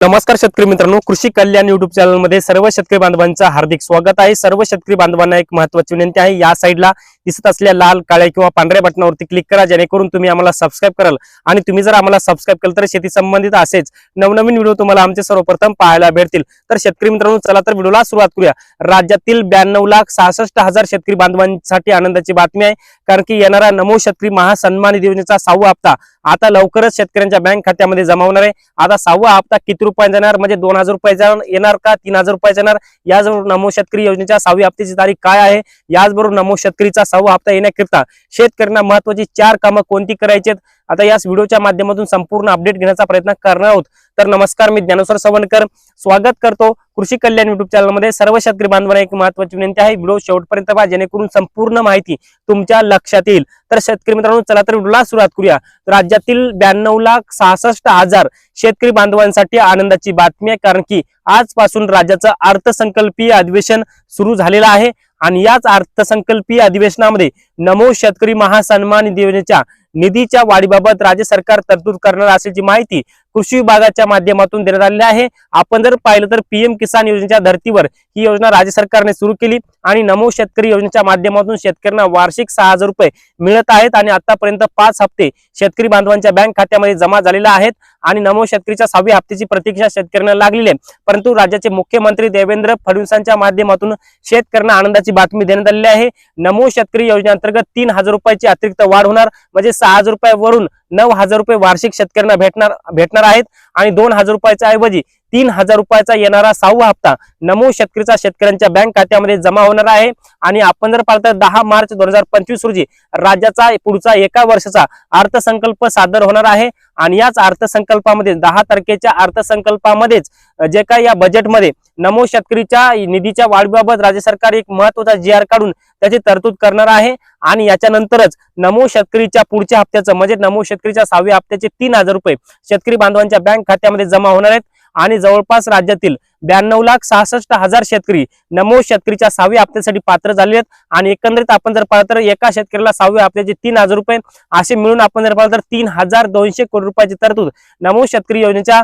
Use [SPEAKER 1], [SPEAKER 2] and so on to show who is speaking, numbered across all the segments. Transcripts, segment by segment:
[SPEAKER 1] नमस्कार शेतकरी मित्रांनो कृषी कल्याण युट्यूब चॅनलमध्ये सर्व शेतकरी बांधवांचं हार्दिक स्वागत आहे. सर्व शेतकरी बांधवांना एक महत्वाची विनंती आहे. या साईडला दिसत असलेल्या लाल काळ्या किंवा पांढऱ्या बटनावरती क्लिक करा जेणेकरून तुम्ही आम्हाला सबस्क्राईब कराल. आणि तुम्ही जर आम्हाला सबस्क्राईब केलं तर शेती संबंधित असेच नवनवीन व्हिडिओ तुम्हाला आमचे सर्वप्रथम पाहायला भेटतील. तर शेतकरी मित्रांनो चला तर व्हिडिओला सुरुवात करूया. राज्यातील ब्याण्णव लाख सहासष्ट हजार शेतकरी बांधवांसाठी आनंदाची बातमी आहे. कारण की येणारा नमो शेतकरी महासन्मान योजनेचा सहावा हप्ता आता लवकरच शेतकऱ्यांच्या बँक खात्यामध्ये जमा होणार आहे. आता सहावा हप्ता किती रुपयांचा येणार म्हणजे दोन हजार रुपयाचा येणार का? तीन हजार रुपयाचा येणार याचबरोबर नमो शेतकरी योजनेच्या सहावी हप्त्याची तारीख काय आहे? याचबरोबर नमो शेतकरीचा सहावा हप्ता येण्याकरिता शेतकऱ्यांना महत्वाची चार कामं कोणती करायची आहेत? आता याच व्हिडिओच्या माध्यमातून संपूर्ण अपडेट घेण्याचा प्रयत्न करणार आहोत. तर नमस्कार मी ज्ञानेश्वर सवणकर स्वागत करतो कृषी कल्याण युट्यूब चॅनलमध्ये सर्व शेतकरी बांधवांना एक महत्वाची विनंती आहे. व्हिडिओ शेवटपर्यंत पहा जेणेकरून संपूर्ण माहिती तुमच्या लक्षात येईल. तर शेतकरी मित्रांनो चला तर व्हिडिओला सुरुवात करूया. राज्यातील ब्याण्णव लाख सहासष्ट हजार शेतकरी बांधवांसाठी आनंदाची बातमी आहे. कारण की आजपासून राज्याचं अर्थसंकल्पीय अधिवेशन सुरू झालेलं आहे. आणि याच अर्थसंकल्पीय अधिवेशनामध्ये नमो शेतकरी महासन्मान योजनेच्या निधीच्या वाढीबाबत राज्य सरकार तरतूद करणार असल्याची माहिती कृषी विभागाच्या माध्यमातून देण्यात आलेले आहे. आपण जर पाहिलं तर पीएम किसान योजनेच्या धर्तीवर ही योजना राज्य सरकारने सुरू केली आणि नमो शेतकरी योजनेच्या माध्यमातून शेतकऱ्यांना वार्षिक सहा हजार रुपये मिळत आहेत आणि आतापर्यंत पाच हप्ते शेतकरी बांधवांच्या बँक खात्यामध्ये जमा झालेले आहेत आणि नमो शेतकरीच्या सहावी हप्त्याची प्रतीक्षा शेतकऱ्यांना लागलेली आहे. परंतु राज्याचे मुख्यमंत्री देवेंद्र फडणवीसांच्या माध्यमातून शेतकऱ्यांना आनंदाची बातमी देण्यात आलेली आहे. नमो शेतकरी योजनेअंतर्गत तीन हजार रुपयाची अतिरिक्त वाढ होणार म्हणजे सहा हजार रुपयावरून नऊ हजार रुपये वार्षिक शेतकऱ्यांना भेटणार भेटणार आहेत आणि दोन हजार रुपयाच्या ऐवजी तीन हजार रुपयाचा येणारा सहावा हप्ता नमो शेतकरीचा शेतकऱ्यांच्या बँक खात्यामध्ये जमा होणार आहे. आणि आपण जर पाहिलं तर दहा मार्च दोन हजार पंचवीस रोजी राज्याचा पुढचा एका वर्षाचा अर्थसंकल्प सादर होणार आहे. आणि याच अर्थसंकल्पामध्ये दहा तारखेच्या अर्थसंकल्पामध्येच जे काही या बजेटमध्ये नमो शेतकरीच्या निधीच्या वाढीबाबत राज्य सरकार एक महत्त्वाचा जी आर काढून त्याची तरतूद करणार आहे. आणि याच्यानंतरच नमो शेतकरीच्या पुढच्या हप्त्याचं म्हणजे नमो शेतकरीच्या सहाव्या हप्त्याचे तीन हजार रुपये शेतकरी बांधवांच्या बँक खात्यामध्ये जमा होणार आहेत. आणि जवळपास राज्यातील ब्याण्णव लाख सहासष्ट हजार शेतकरी नमो शेतकरीच्या सहाव्या हप्त्यासाठी पात्र झाले आहेत. आणि एकंदरीत आपण जर पाहिलं तर एका शेतकऱ्याला सहाव्या हप्त्याचे तीन हजार रुपये असे मिळून आपण जर पाहिलं तर तीन हजार दोनशे कोटी रुपयाची तरतूद नमो शेतकरी योजनेच्या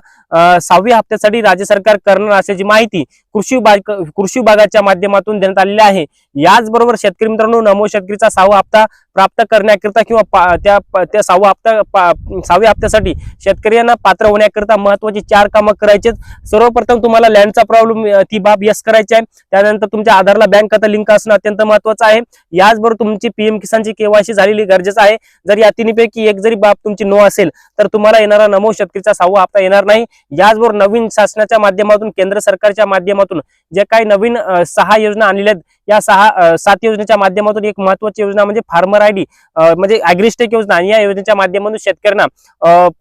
[SPEAKER 1] सहावी सहाव्या हप्त्यासाठी राज्य सरकार करणार असल्याची माहिती कृषी विभाग कृषी विभागाच्या माध्यमातून देण्यात आलेली आहे. याचबरोबर शेतकरी मित्रांनो नमो शेतकरीचा सहावा हप्ता प्राप्त करण्याकरिता किंवा त्या त्या सहावा हप्ता सहाव्या हप्त्यासाठी शेतकऱ्यांना पात्र होण्याकरिता महत्वाची चार कामं करायचे सर्वप्रथम तुम्हाला लँडचा प्रॉब्लेम ती बाब यस करायची आहे. त्यानंतर तुमच्या आधारला बँक खाता लिंक असणं अत्यंत महत्वाचं आहे. याचबरोबर तुमची पीएम किसानची केवायसी झालेली गरजेचं आहे. जर या तिन्हीपैकी एक जरी बाब तुमची नो असेल तर तुम्हाला येणारा नमो शेतकरीचा सहावा हप्ता येणार नाही. याचबरोबर नवीन शासनाच्या माध्यमातून केंद्र सरकारच्या माध्यमातून जे काही नवीन सहा योजना आणलेल्या आहेत या सहा सात योजनेच्या माध्यमातून एक महत्वाची योजना म्हणजे फार्मर आयडी म्हणजे अॅग्रिस्टेक योजना. या योजनेच्या माध्यमातून शेतकऱ्यांना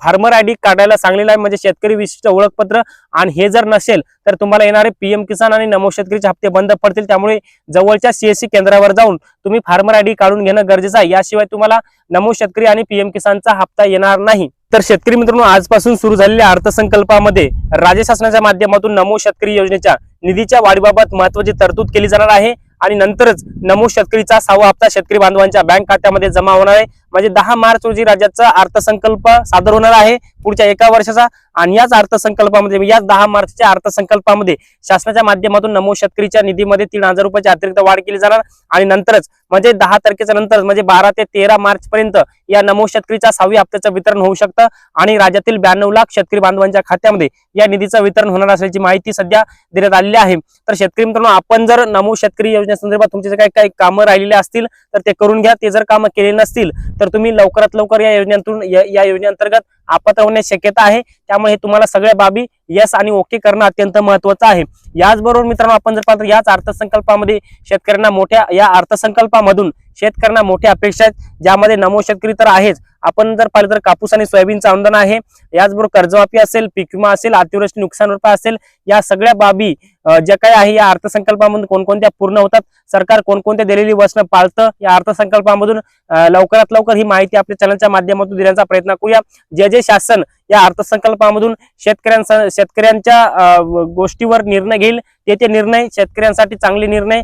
[SPEAKER 1] फार्मर आयडी काढायला सांगलेलं आहे. म्हणजे शेतकरी विशिष्ट ओळखपत्र. आणि हे जर नसेल तर तर तुम्हाला येणारे पीएम किसान आणि नमो शेतकरीचे हप्ते बंद पडतील. त्यामुळे जवळच्या सीएससी केंद्रावर जाऊन तुम्ही फार्मर आयडी काढून घेणं गरजेचं आहे. याशिवाय तुम्हाला नमो शेतकरी आणि पीएम किसानचा हप्ता येणार नाही. तर शेतकरी मित्रांनो आजपासून सुरू झालेल्या अर्थसंकल्पामध्ये राज्य शासनाच्या माध्यमातून नमो शेतकरी योजनेच्या निधीच्या वाढीबाबत महत्वाची तरतूद केली जाणार आहे. आणि नंतरच नमो शेतकरीचा सहावा हप्ता शेतकरी बांधवांच्या बँक खात्यामध्ये जमा होणार आहे. म्हणजे दहा मार्च रोजी राज्याचा अर्थसंकल्प सादर होणार आहे पुढच्या एका वर्षाचा. आणि याच अर्थसंकल्पामध्ये म्हणजे याच दहा मार्चच्या अर्थसंकल्पामध्ये शासनाच्या माध्यमातून नमो शेतकरीच्या निधीमध्ये तीन हजार रुपयाची अतिरिक्त वाढ केली जाणार. आणि नंतरच म्हणजे दहा तारखेच्या नंतर म्हणजे बारा ते तेरा मार्च पर्यंत या नमो शेतकरीच्या सहाव्या हप्त्याचं वितरण होऊ शकतं. आणि राज्यातील ब्याण्णव लाख शेतकरी बांधवांच्या खात्यामध्ये या निधीचं वितरण होणार असल्याची माहिती सध्या देण्यात आलेली आहे. तर शेतकरी मित्रांनो आपण जर नमो शेतकरी योजनेसंदर्भात तुमचे जे काही काही कामं राहिलेले असतील तर ते करून घ्या. ते जर कामं केले नसतील तर तुम्ही लवकरात लवकर या योजनेतून या योजनेअंतर्गत आपत होण्याची शक्यता आहे. त्यामुळे हे तुम्हाला सगळ्या बाबी यस आणि ओके करणं अत्यंत महत्वाचं आहे. याचबरोबर मित्रांनो आपण जर पाहतो याच अर्थसंकल्पामध्ये शेतकऱ्यांना मोठ्या या अर्थसंकल्पामधून शेतकऱ्यांना मोठ्या अपेक्षा आहेत ज्यामध्ये नमो शेतकरी तर आहेच. आपण जर पाहिलं तर कापूस आणि सोयाबीनचं अनुदान आहे. याचबरोबर कर्जमाफी असेल पीक विमा असेल अतिवृष्टी नुकसान भरपाई असेल या सगळ्या बाबी ज्या काही आहे या अर्थसंकल्पामधून कोणकोणत्या पूर्ण होतात सरकार कोणकोणत्या दिलेली वचनं पाळतं या अर्थसंकल्पामधून लवकरात लवकर ही माहिती आपल्या चॅनलच्या माध्यमातून देण्याचा प्रयत्न करूया. जे जे शासन या अर्थसंकल्पामधून शेतकऱ्यांचा शेतकऱ्यांच्या गोष्टीवर निर्णय घेईल ते ते निर्णय शेतकऱ्यांसाठी चांगले निर्णय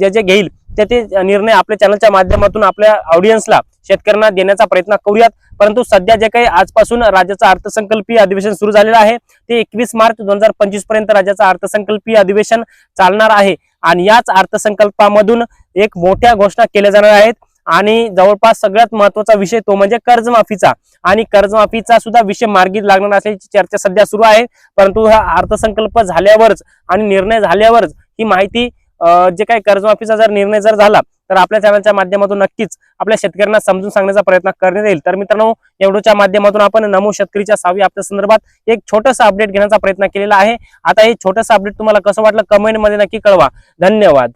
[SPEAKER 1] जे जे घेईल ते ते निर्णय आपल्या चॅनलच्या माध्यमातून आपल्या ऑडियन्सला शेतकऱ्यांना देण्याचा प्रयत्न करूयात. परंतु सध्या जे काही आजपासून राज्याचं अर्थसंकल्पीय अधिवेशन सुरू झालेलं आहे ते एकवीस मार्च दोन हजार पंचवीसपर्यंत राज्याचं अर्थसंकल्पीय अधिवेशन चालणार आहे. आणि याच अर्थसंकल्पामधून एक मोठ्या घोषणा केल्या जाणार आहेत. आणि जवळपास सगळ्यात महत्त्वाचा विषय तो म्हणजे कर्जमाफीचा. आणि कर्जमाफीचा सुद्धा विषय मार्गी लागणार असल्याची चर्चा सध्या सुरू आहे. परंतु हा अर्थसंकल्प झाल्यावरच आणि निर्णय झाल्यावरच ही माहिती जे काही कर्जमाफीचा जर निर्णय जर झाला तर आपल्या चॅनलच्या माध्यमातून नक्कीच आपल्या शेतकऱ्यांना समजून सांगण्याचा प्रयत्न करण्यात येईल. तर मित्रांनो एवढ्याच्या माध्यमातून आपण नमो शेतकरीच्या सहावी आपल्या संदर्भात एक छोटंसं अपडेट घेण्याचा प्रयत्न केलेला आहे. आता हे छोटंसं अपडेट तुम्हाला कसं वाटलं? कमेंटमध्ये नक्की कळवा. धन्यवाद.